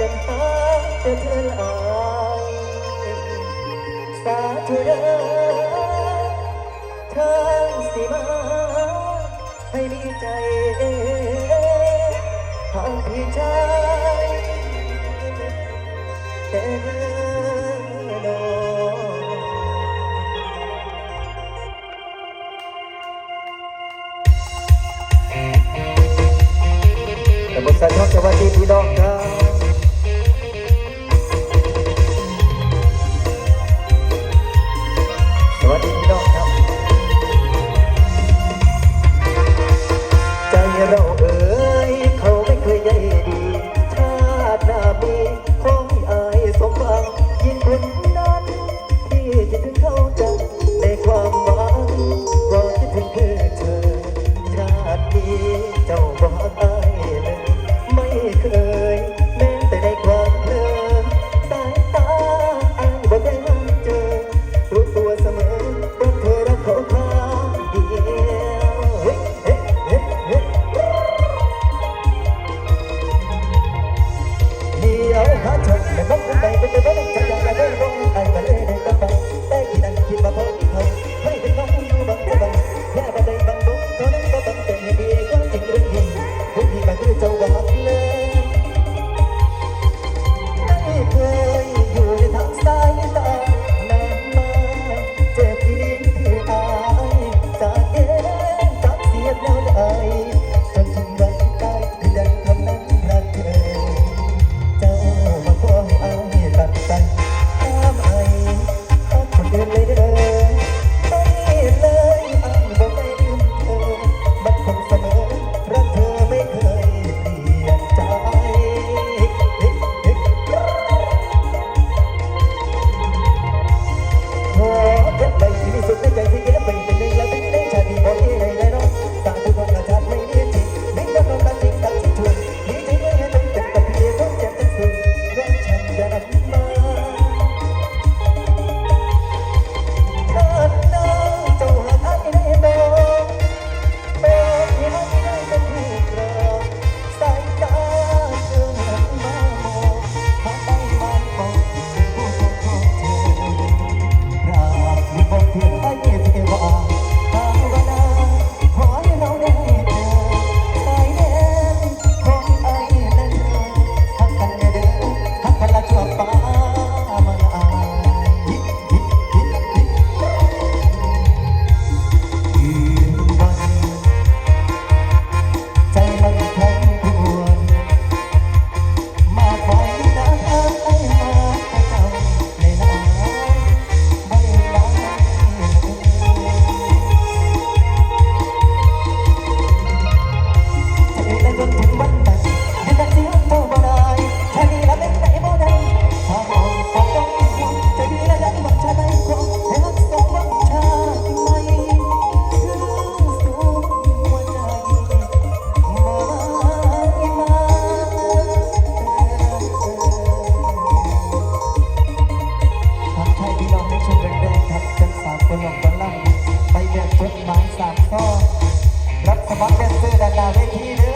ดันหาแต่เธอละอายสาธุเด้อทางสิมา ให้มีใจทางพี่ใจแต่ ถ้าเธอจะต้องเป็นไปเป็นไปได้ใจ คลงคนล่ำไปแบบจดหมายสามข้อรับสมัครป็นเสื้อดาราเวทีเด้อ